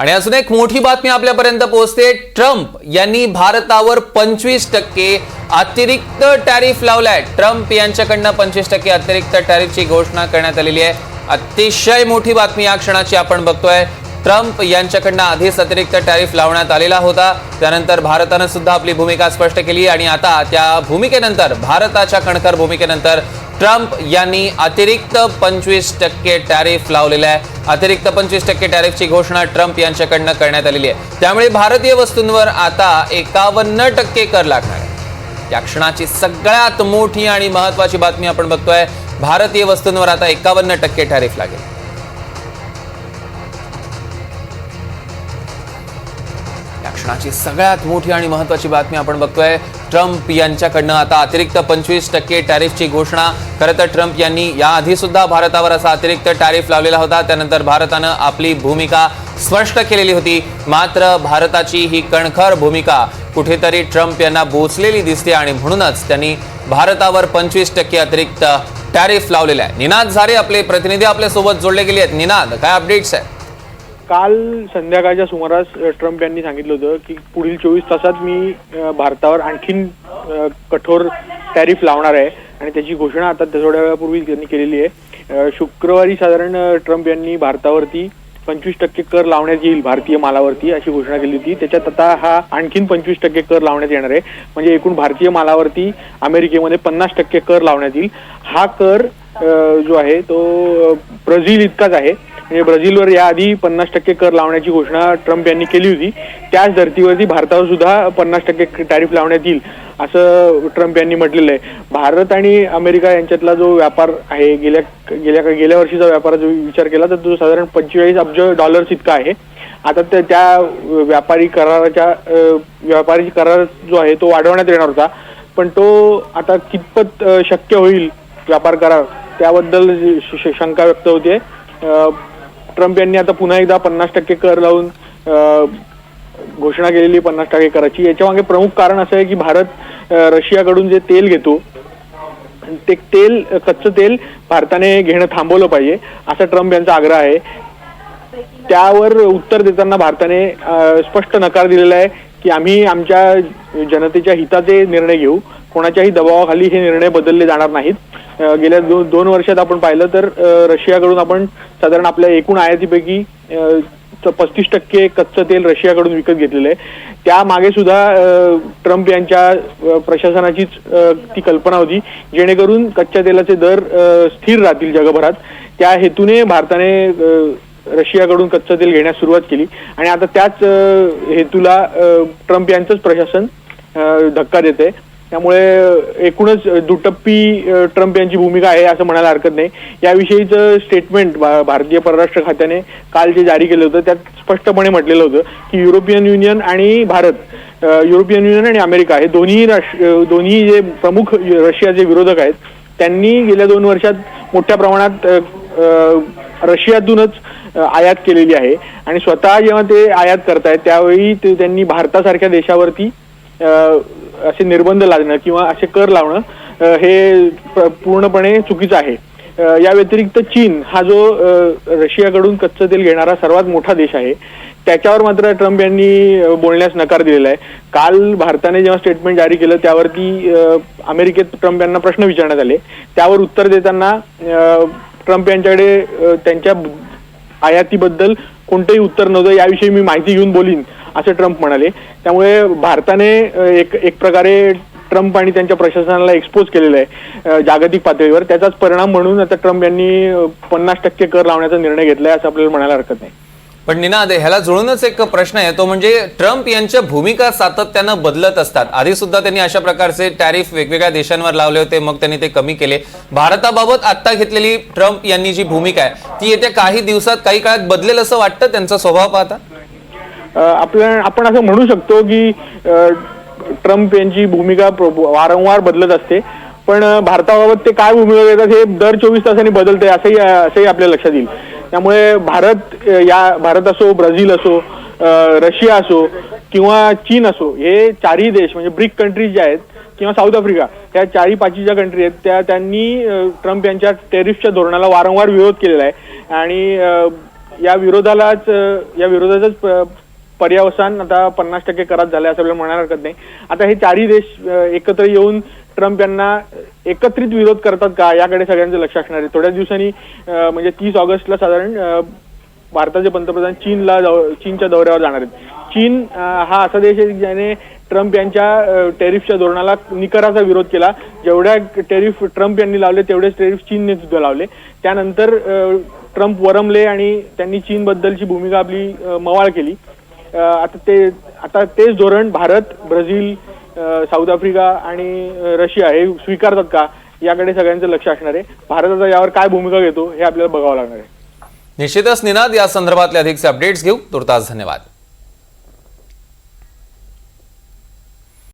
आणि अजून एक मोठी बातमी आपल्यापर्यंत पोहोचते. ट्रम्प यांनी भारतावर पंचवीस टक्के अतिरिक्त टॅरिफ लावलाय. ट्रम्प यांच्याकडनं पंचवीस टक्के अतिरिक्त टॅरिफची घोषणा करण्यात आलेली आहे. अतिशय मोठी बातमी या क्षणाची आपण बघतोय. ट्रम्प यांच्याकडनं आधीच अतिरिक्त टॅरिफ लावण्यात आलेला होता. त्यानंतर भारतानं सुद्धा आपली भूमिका स्पष्ट केली आणि आता त्या भूमिकेनंतर भारताच्या कणखर भूमिकेनंतर ट्रम्प यांनी अतिरिक्त पंचवीस टक्के टॅरिफ लावलेला आहे. अतिरिक्त पंचवीस टक्के टॅरिफची घोषणा ट्रम्प यांच्याकडनं करण्यात आलेली आहे. त्यामुळे भारतीय वस्तूंवर आता एकावन्न टक्के कर लागणार आहे. या क्षणाची सगळ्यात मोठी आणि महत्वाची बातमी आपण बघतोय. भारतीय वस्तूंवर आता एकावन्न टक्के टॅरिफ लागेल. या क्षणाची सगळ्यात मोठी आणि महत्वाची बातमी आपण बघतोय. ट्रम्प यांच्याकडनं आता अतिरिक्त पंचवीस टक्के टॅरिफची घोषणा. खरं तर ट्रम्प यांनी याआधी सुद्धा भारतावर असा अतिरिक्त टॅरिफ लावलेला होता. त्यानंतर भारतानं आपली भूमिका स्पष्ट केलेली होती. मात्र भारताची ही कणखर भूमिका कुठेतरी ट्रम्प यांना बोचलेली दिसते आणि म्हणूनच त्यांनी भारतावर पंचवीस टक्के अतिरिक्त टॅरिफ लावलेला आहे. निनाद झारे आपले प्रतिनिधी आपल्यासोबत जोडले गेले आहेत. निनाद काय अपडेट्स आहे काल संध्याकाळच्या सुमारास ट्रम्प यांनी सांगितलं होतं की पुढील चोवीस तासात मी भारतावर आणखीन कठोर टॅरिफ लावणार आहे. आणि त्याची घोषणा आता थोड्या वेळापूर्वी त्यांनी केलेली आहे. शुक्रवारी साधारण ट्रम्प यांनी भारतावरती पंचवीस टक्के कर लावण्यात येईल भारतीय मालावरती अशी घोषणा केली होती. त्याच्यात आता हा आणखीन पंचवीस टक्के कर लावण्यात येणार आहे. म्हणजे एकूण भारतीय मालावरती अमेरिकेमध्ये पन्नास टक्के कर लावण्यात येईल. हा कर जो आहे तो ब्राझील इतकाच आहे. म्हणजे ब्राझीलवर याआधी पन्नास टक्के कर लावण्याची घोषणा ट्रम्प यांनी केली होती. त्याच धर्तीवरती भारतावर सुद्धा पन्नास टक्के टॅरिफ लावण्यात येईल असं ट्रम्प यांनी म्हटलेलं आहे. भारत आणि अमेरिका यांच्यातला जो व्यापार आहे गेल्या गेल्या गेल्या वर्षीचा व्यापाराचा विचार केला तर तो साधारण पंचेचाळीस अब्ज डॉलर्स इतका आहे. आता त्या- त्या व्यापारी कराराच्या व्यापारी करार जो आहे तो वाढवण्यात येणार होता. पण तो आता कितपत शक्य होईल व्यापार करार त्याबद्दल शंका व्यक्त होते. ट्रम्प यांनी आता पुन्हा एकदा पन्नास टक्के कर लावून घोषणा केलेली पन्नास टक्के कराची. याच्या मागे प्रमुख कारण असं आहे की भारत रशियाकडून जे तेल घेतो ते तेल कच्चं तेल भारताने घेणं थांबवलं पाहिजे असा ट्रम्प यांचा आग्रह आहे. त्यावर उत्तर देताना भारताने स्पष्ट नकार दिलेला आहे की आम्ही आमच्या जनतेच्या हिताचे निर्णय घेऊ. कोणाच्याही दबावाखाली हे निर्णय बदलले जाणार नाहीत. गेल्या दो, दोन वर्षात आपण पाहिलं तर रशियाकडून आपण साधारण आपल्या एकूण आयातीपैकी पस्तीस टक्के कच्चं तेल रशियाकडून विकत घेतलेलं आहे. त्यामागे सुद्धा ट्रम्प यांच्या प्रशासनाचीच ती कल्पना होती जेणेकरून कच्च्या तेलाचे दर स्थिर राहतील जगभरात. त्या हेतूने भारताने रशियाकडून कच्चं तेल घेण्यास सुरुवात केली. आणि आता त्याच हेतूला ट्रम्प यांचंच प्रशासन धक्का देते त्यामुळे एकूणच दुटप्पी ट्रम्प यांची भूमिका आहे असं म्हणायला हरकत नाही. याविषयीचं स्टेटमेंट भा- भारतीय परराष्ट्र खात्याने काल जे जारी केलं होतं त्यात स्पष्टपणे म्हटलेलं होतं की युरोपियन युनियन आणि भारत युरोपियन युनियन आणि अमेरिका हे दोन्ही राष्ट्र दोन्ही जे प्रमुख रशियाचे विरोधक आहेत त्यांनी गेल्या दोन वर्षात मोठ्या प्रमाणात रशियातूनच आयात केलेली आहे. आणि स्वतः जेव्हा ते आयात करतायत त्यावेळी ते त्यांनी भारतासारख्या देशावरती असे निर्बंध लादणं किंवा असे कर लावणं हे प- पूर्णपणे चुकीचं आहे. या व्यतिरिक्त चीन हा जो रशियाकडून कच्चं तेल घेणारा सर्वात मोठा देश आहे त्याच्यावर मात्र ट्रम्प यांनी बोलण्यास नकार दिलेला आहे. काल भारताने जेव्हा स्टेटमेंट जारी केलं त्यावरती अमेरिकेत ट्रम्प यांना प्रश्न विचारण्यात आले. त्यावर उत्तर देताना ट्रम्प यांच्याकडे त्यांच्या आयातीबद्दल कोणतंही उत्तर नव्हतं. याविषयी मी माहिती घेऊन बोलीन. असं ट्रम्प म्हणाले. त्यामुळे भारताने एक एक प्रकारे ट्रम्प आणि त्यांच्या प्रशासनाला एक्सपोज केलेलं आहे जागतिक पातळीवर. त्याचाच परिणाम म्हणून आता ट्रम्प यांनी पन्नास टक्के कर लावण्याचा निर्णय घेतलाय असं आपल्याला म्हणायला हरकत नाही. पण निनाद ह्याला जुळूनच एक प्रश्न आहे तो म्हणजे ट्रम्प यांच्या भूमिका सातत्यानं बदलत असतात. आधी सुद्धा त्यांनी अशा प्रकारचे टॅरिफ वेगवेगळ्या देशांवर लावले होते मग त्यांनी ते कमी केले. भारताबाबत आता घेतलेली ट्रम्प यांनी जी भूमिका आहे ती येत्या काही दिवसात काही काळात बदलेल असं वाटतं त्यांचा स्वभाव पाहता? आपल्या आपण असं म्हणू शकतो की ट्रम्प यांची भूमिका वारंवार बदलत असते. पण भारताबाबत ते काय भूमिका घेतात हे दर चोवीस तासांनी बदलते असंही असंही आपल्या लक्षात येईल. त्यामुळे भारत या भारत असो ब्राझील असो रशिया असो किंवा चीन असो हे चारही देश म्हणजे ब्रिक कंट्रीज ज्या आहेत किंवा साऊथ आफ्रिका ह्या चारही पाचही ज्या कंट्री आहेत त्या त्यांनी ट्रम्प यांच्या टेरिफच्या धोरणाला वारंवार विरोध केलेला आहे. आणि या विरोधालाच या विरोधाचाच पर्यावसान आता पन्नास टक्के करात झाले असं आपल्याला म्हणायला हरकत नाही. आता हे चारही देश एकत्र येऊन ट्रम्प यांना एकत्रित विरोध करतात का? याकडे सगळ्यांचं लक्ष असणार आहे. थोड्या दिवसांनी म्हणजे तीस ऑगस्टला साधारण भारताचे पंतप्रधान चीनला चीनच्या दौऱ्यावर जाणार आहेत. चीन हा असा देश आहे ज्याने ट्रम्प यांच्या टेरिफच्या धोरणाला निकराचा विरोध केला. जेवढ्या टेरिफ ट्रम्प यांनी लावले तेवढेच टेरिफ चीनने सुद्धा लावले. त्यानंतर ट्रम्प वरमले आणि त्यांनी चीनबद्दलची भूमिका आपली मवाळ केली. आता ते आता तेच धोरण भारत ब्राझील साऊथ आफ्रिका आणि रशिया हे स्वीकारतात का? याकडे सगळ्यांचं लक्ष असणार आहे. भारताचा यावर काय भूमिका घेतो हे आपल्याला बघावं लागणार आहे. निश्चितच निनाद या संदर्भातले अधिकचे अपडेट्स घेऊ. तुर्तास धन्यवाद.